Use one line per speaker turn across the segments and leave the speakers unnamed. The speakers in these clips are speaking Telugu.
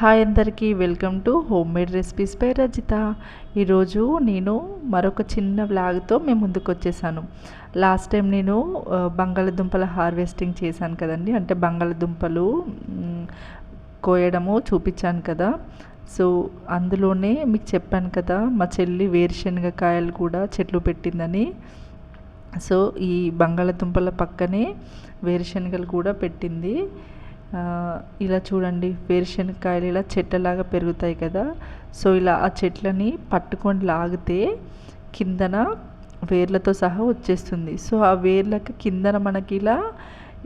హాయ్ అందరికీ welcome to home made recipes by Rajitha. ఈరోజు నేను మరొక చిన్న వ్లాగ్తో మేము ముందుకు వచ్చేసాను. లాస్ట్ టైం నేను బంగాళదుంపల హార్వెస్టింగ్ చేశాను కదండి. అంటే బంగాళదుంపలు కోయడము చూపించాను కదా. సో అందులోనే మీకు చెప్పాను కదా మా చెల్లి వేరుశనగ కాయలు కూడా చెట్లు పెట్టిందని. సో ఈ బంగాళదుంపల పక్కనే వేరుశనగలు కూడా పెట్టింది. ఇలా చూడండి వేరుశనగకాయలు ఇలా చెట్లలాగా పెరుగుతాయి కదా. సో ఇలా ఆ చెట్లని పట్టుకొని లాగితే కిందన వేర్లతో సహా వచ్చేస్తుంది. సో ఆ వేర్లకు కిందన మనకి ఇలా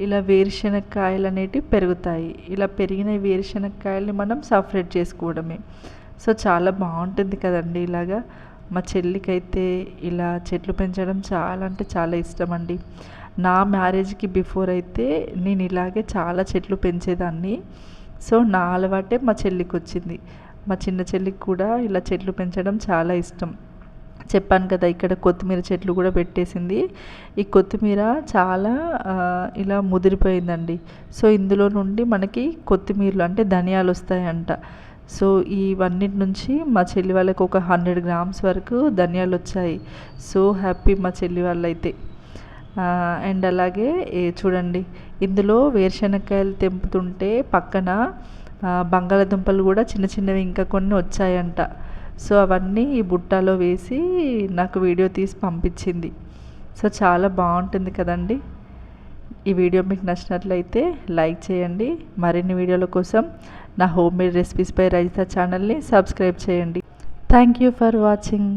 ఇలా వేరుశనగకాయలు అనేటివి పెరుగుతాయి. ఇలా పెరిగిన వేరుశనగకాయల్ని మనం సపరేట్ చేసుకోవడమే. సో చాలా బాగుంటుంది కదండి ఇలాగా. మా చెల్లికైతే ఇలా చెట్లు పెంచడం చాలా అంటే చాలా ఇష్టం అండి. నా మ్యారేజ్కి బిఫోర్ అయితే నేను ఇలాగే చాలా చెట్లు పెంచేదాన్ని. సో నా అలవాటే మా చెల్లికి వచ్చింది మా చిన్న చెల్లికి కూడా ఇలా చెట్లు పెంచడం చాలా ఇష్టం. చెప్పాను కదా ఇక్కడ కొత్తిమీర చెట్లు కూడా పెట్టేసింది. ఈ కొత్తిమీర చాలా ఇలా ముదిరిపోయిందండి. సో ఇందులో నుండి మనకి కొత్తిమీరలు అంటే ధనియాలు వస్తాయంట సో ఇవన్నిటి నుంచి మా చెల్లి వాళ్ళకి ఒక హండ్రెడ్ గ్రామ్స్ వరకు ధనియాలు వచ్చాయి సో హ్యాపీ మా చెల్లి వాళ్ళైతే. అండ్ అలాగే చూడండి ఇందులో వేరుశనగకాయలు తెంపుతుంటే పక్కన బంగాళదుంపలు కూడా చిన్న చిన్నవి ఇంకా కొన్ని వచ్చాయంట. సో అవన్నీ ఈ బుట్టలో వేసి నాకు వీడియో తీసి పంపించింది. సో చాలా బాగుంటుంది కదండి. ఈ వీడియో మీకు నచ్చినట్లయితే లైక్ చేయండి. మరిన్ని వీడియోల కోసం నా హోమ్ మేడ్ రెసిపీస్పై రజిత ఛానల్ని సబ్స్క్రైబ్ చేయండి. Thank you for watching.